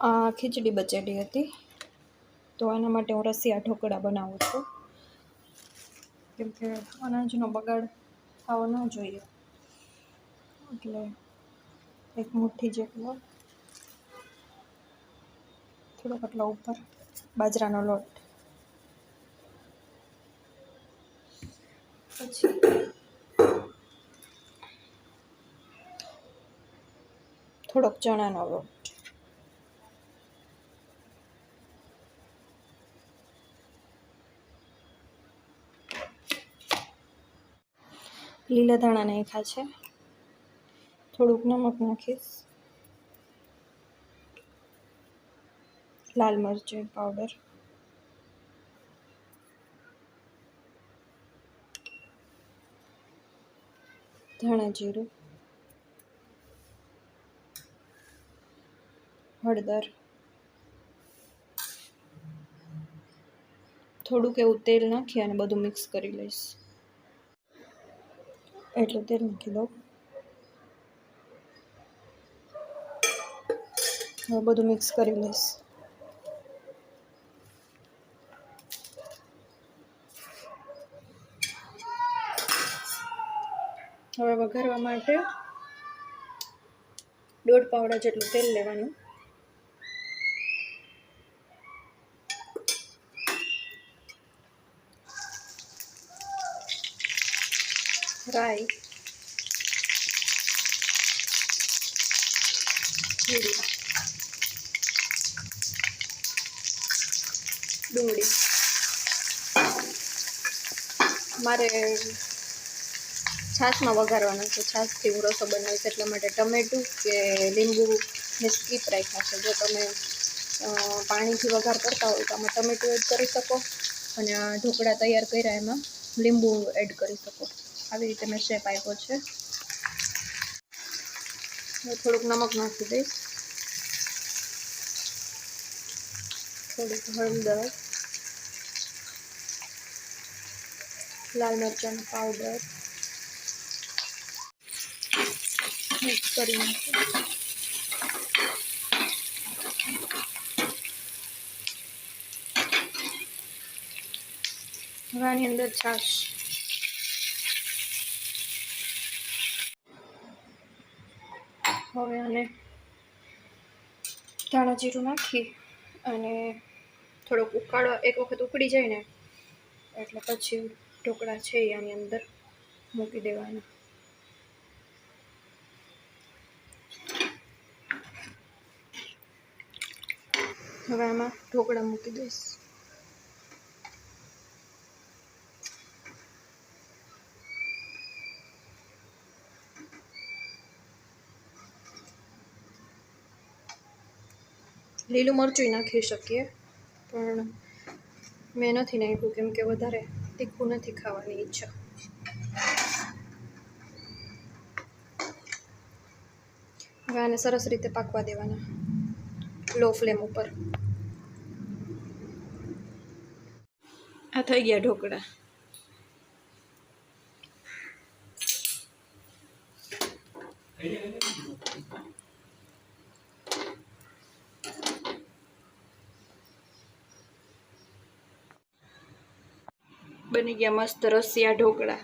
આ ખીચડી બચેલી હતી. તો એના માટે હું રસિયા ઢોકળા બનાવું છું. કેમ કે અનાજનો બગાડ થવો ન જોઈએ. એટલે એક મુઠ્ઠી જેટલો. થોડોક આટલો ઉપર બાજરાનો લોટ. પછી થોડોક ચણાનો લોટ. લીલા ધાણા નાખ્યા છે. થોડુંક નમક નાખીશ. લાલ મરચું પાવડર ધાણા જીરું. હળદર. થોડુંક એવું તેલ નાખી અને બધું મિક્સ કરી લઈશ. એટલું તેલ મૂકી દઉં હવે બધું મિક્સ કરી લઈશ હવે વઘારવા માટે દોઢ પાવડા જેટલું તેલ લેવાનું રાઈ જીરું ડુંગળી મારે છાશમાં વઘારવાનું છે. છાશથી હું રસો બનાવીશ એટલા માટે ટમેટું કે લીંબુ ને સ્કીપ રાખ્યા છે. જો તમે પાણીથી વઘાર કરતા હોય તો આમાં ટમેટું એડ કરી શકો અને ઢોકળા તૈયાર કર્યા એમાં લીંબુ એડ કરી શકો. આવી રીતે મેં શેપ આપ્યો છે. હવે થોડુંક નમક નાખી દઈશ. થોડુંક હળદર. લાલ મરચાંનો પાવડર મિક્સ કરી નાખીએ હવે આની અંદર છાશ. હવે આને ધાણા જીરું નાખી અને થોડોક ઉકાળવા એક વખત ઉકળી જાય ને, એટલે પછી ઢોકળા છે એ આની અંદર મૂકી દેવાના. હવે આમાં ઢોકળા મૂકી દઈશ. લીલું મરચું નાખી શકીએ. પણ મેં નથી નાખ્યું કેમ કે વધારે તીખું નથી ખાવાની ઈચ્છા. હવે આને સરસ રીતે પાકવા દેવાના, લો ફ્લેમ ઉપર. આ થઈ ગયા ઢોકળા. બની ગયા મસ્ત રસિયા ઢોકળા.